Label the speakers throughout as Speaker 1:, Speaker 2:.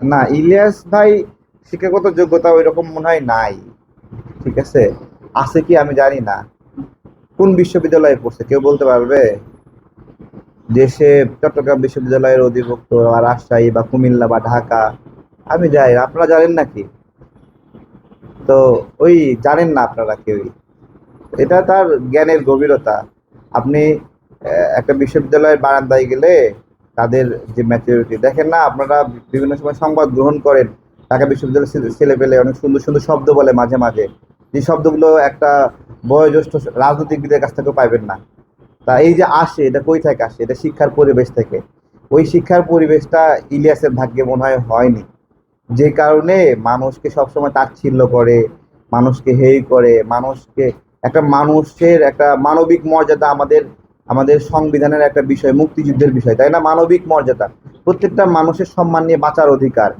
Speaker 1: না, ইলিয়াস ভাই শিক্ষাগত যোগ্যতা ওই রকম মনে হয় নাই, ঠিক আছে? আছে কি আমি জানি না। কোন বিশ্ববিদ্যালয়ে পড়ছে, কেউ বলতে পারবে? দেশে চট্টগ্রাম বিশ্ববিদ্যালয়ের অধিভুক্ত বা রাজশাহী বা কুমিল্লা বা ঢাকা, আমি যাই, আপনারা জানেন নাকি? তো ওই জানেন না আপনারা কেউই। এটা তার জ্ঞানের গভীরতা। আপনি একটা বিশ্ববিদ্যালয়ের বারান্দায় গেলে তাদের যে ম্যাচুরিটি দেখেন না, আপনারা বিভিন্ন সময় সংবাদ গ্রহণ করেন, ঢাকা বিশ্ববিদ্যালয়ের ছেলে- ছেলে পেলে অনেক সুন্দর সুন্দর শব্দ বলে মাঝে মাঝে। যে শব্দগুলো একটা বয়োজ্যেষ্ঠ রাজনীতিবিদের কাছ থেকেও পাইবেন না। তা এই যে আসে, এটা কই থেকে আসে? এটা শিক্ষার পরিবেশ থেকে। ওই শিক্ষার পরিবেশটা ইলিয়াসের ভাগ্যে মনে হয় হয়নি। যে কারণে মানুষকে সবসময় তাচ্ছিল্য করে, মানুষকে হেই করে, মানুষকে একটা মানুষের একটা মানবিক মর্যাদা আমাদের আমাদের সংবিধানের একটা বিষয়, মুক্তিযুদ্ধের বিষয়, তাই না? মানবিক মর্যাদা। প্রত্যেকটা মানুষের সম্মান নিয়ে বাঁচার অধিকার,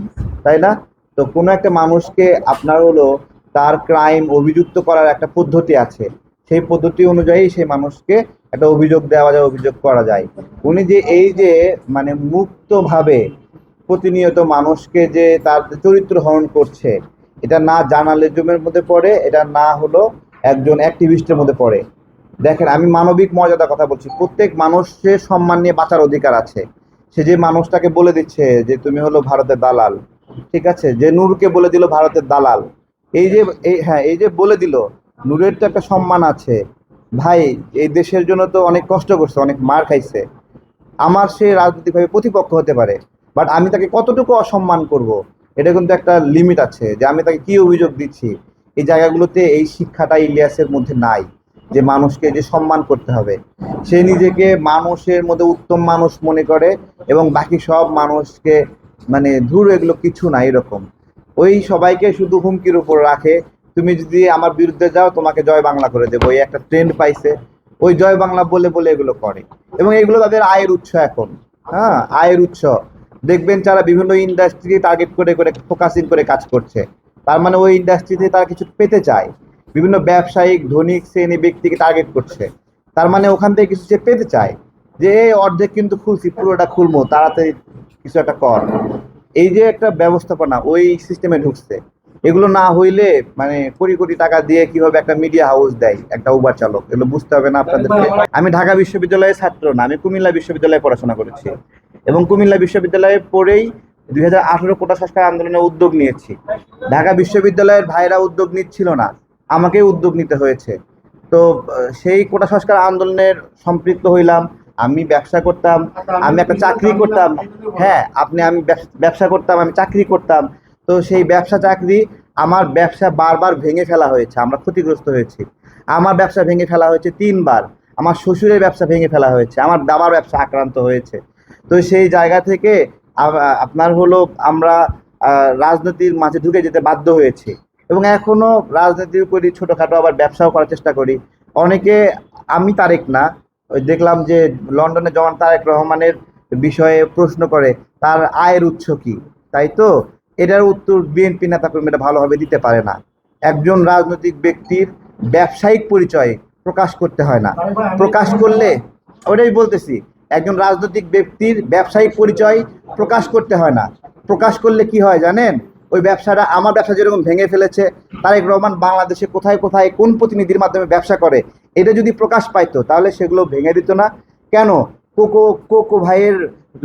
Speaker 1: তাই না? তো কোনো একটা মানুষকে আপনার হলো তার ক্রাইম অভিযুক্ত করার একটা পদ্ধতি আছে। সেই পদ্ধতি অনুযায়ী সেই মানুষকে একটা অভিযোগ দেওয়া যায়, অভিযোগ করা যায়। উনি যে এই যে মানে মুক্তভাবে প্রতিনিয়ত মানুষকে যে তার চরিত্র হরণ করছে, এটা না জার্নালিজমের মধ্যে পড়ে, এটা না হলো একজন অ্যাক্টিভিস্টের মধ্যে পড়ে। দেখেন, আমি মানবিক মর্যাদার কথা বলছি। প্রত্যেক মানুষের সম্মান নিয়ে বাঁচার অধিকার আছে। সে যে মানুষটাকে বলে দিচ্ছে যে, তুমি হলো ভারতের দালাল ঠিক আছে? যে নূরকে বলে দিল ভারতের দালাল। এই যে, এই হ্যাঁ এই যে বলে দিল, নূরের তো একটা সম্মান আছে। ভাই, এই দেশের জন্য তো অনেক কষ্ট করছে, অনেক মার খাইছে। আমার সে রাজনৈতিকভাবে প্রতিপক্ষ হতে পারে বাট আমি তাকে কতটুকু অসম্মান করব? এটা কিন্তু একটা লিমিট আছে যে আমি তাকে কি অভিযোগ দিচ্ছি? এই জায়গাগুলোতে এই শিক্ষাটা ইলিয়াসের মধ্যে নাই। যে মানুষকে যে সম্মান করতে হবে। সে নিজেকে মানুষের মধ্যে উত্তম মানুষ মনে করে এবং বাকি সব মানুষকে মানে ধুর এগুলো কিছু না, এরকম। ওই সবাইকে শুধু হুমকির উপর রাখে, তুমি যদি আমার বিরুদ্ধে যাও, তোমাকে জয় বাংলা করে দেবো। এই একটা ট্রেন্ড পাইছে। ওই জয় বাংলা বলে বলে এগুলো করে। এবং এগুলো তাদের আয়ের উৎস এখন। হ্যাঁ আয়ের উৎস। দেখবেন যারা বিভিন্ন ইন্ডাস্ট্রি টার্গেট করে করে ফোকাসিং করে কাজ করছে, তার মানে ওই ইন্ডাস্ট্রিতে তারা কিছু পেতে চায়। বিভিন্ন ব্যবসায়িক, ধনিক শ্রেণি ব্যক্তিকে টার্গেট করছে। তার মানে ওখান থেকে কিছু সে পেতে চায় যে, এই অর্ধেক কিন্তু খুলছি, পুরোটা খুলবো, তাড়াতাড়ি কিছু একটা কর। এই যে একটা ব্যবস্থাপনা, ওই সিস্টেমে ঢুকছে। এগুলো না হইলে মানে কোটি কোটি টাকা দিয়ে কীভাবে একটা মিডিয়া হাউস দেয়, একটা উবার চালক, এগুলো বুঝতে হবে না আপনাদেরকে। আমি ঢাকা বিশ্ববিদ্যালয়ের ছাত্র না, আমি কুমিল্লা বিশ্ববিদ্যালয়ে পড়াশোনা করেছি। এবং কুমিল্লা বিশ্ববিদ্যালয়ে পড়েই দুই হাজার আঠারো কোটা সংস্কার আন্দোলনে উদ্যোগ নিয়েছি। ঢাকা বিশ্ববিদ্যালয়ের ভাইরা উদ্যোগ নিচ্ছিল না। আমাকেই উদ্যোগ নিতে হয়েছে। তো সেই কোটা সংস্কার আন্দোলনের সম্পৃক্ত হইলাম, আমি ব্যবসা করতাম, আমি একটা চাকরি করতাম। হ্যাঁ আপনি আমি ব্যবস- করতাম, আমি চাকরি করতাম। তো সেই ব্যবসা চাকরি আমার ব্যবসা বারবার ভেঙে ফেলা হয়েছে, আমরা ক্ষতিগ্রস্ত হয়েছি। আমার ব্যবসা ভেঙে ফেলা হয়েছে তিনবার। আমার শ্বশুরের ব্যবসা ভেঙে ফেলা হয়েছে, আমার দাবার ব্যবসা আক্রান্ত হয়েছে। তো সেই জায়গা থেকে আপনার হলো আমরা রাজনীতির মাঝে ঢুকে যেতে বাধ্য হয়েছি। এবং এখনও রাজনীতি করি ছোটখাটো আবার ব্যবসাও করার চেষ্টা করি। অনেকে, আমি তারেক না, ওই দেখলাম যে লন্ডনে জওয়ান তারেক রহমানের বিষয়ে প্রশ্ন করে, তার আয়ের উৎস কি? তাই তো? এটার উত্তর বিএনপি নেতা কর্মীরা ভালোভাবে দিতে পারে না। একজন রাজনৈতিক ব্যক্তির ব্যবসায়িক পরিচয় প্রকাশ করতে হয় না। প্রকাশ করলে, ওটাই বলতেছি, একজন রাজনৈতিক ব্যক্তির ব্যবসায়িক পরিচয় প্রকাশ করতে হয় না। প্রকাশ করলে কি হয় জানেন? ওই ব্যবসাটা, আমার ব্যবসা যেরকম ভেঙে ফেলেছে, তারেক রহমান বাংলাদেশে কোথায় কোথায় কোন প্রতিনিধির মাধ্যমে ব্যবসা করে, এটা যদি প্রকাশ পাইতো, তাহলে সেগুলো ভেঙে দিত না। কেন? কোকো কোকো ভাইয়ের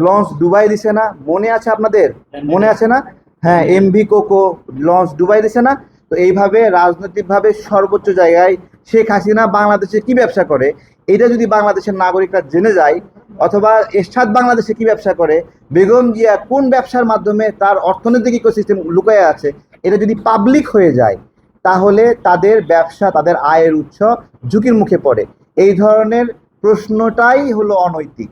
Speaker 1: লঞ্চ দুবাই দিছে না? মনে আছে আপনাদের? মনে আছে না? হ্যাঁ এমভি কোকো লঞ্চ দুবাই দিছে না? তো এইভাবে রাজনৈতিকভাবে সর্বোচ্চ জায়গায় শেখ হাসিনা বাংলাদেশে কি ব্যবসা করে? এটা যদি বাংলাদেশের নাগরিকরা জেনে যায় অথবা এরশাদ বাংলাদেশে কি ব্যবসা করে? বেগম জিয়া কোন ব্যবসার মাধ্যমে তার অর্থনৈতিক ইকোসিস্টেম লুকায় আছে? এটা যদি পাবলিক হয়ে যায়, তাহলে তাদের ব্যবসা, তাদের আয়ের উৎস ঝুঁকির মুখে পড়ে। এই ধরনের প্রশ্নটাই হলো অনৈতিক।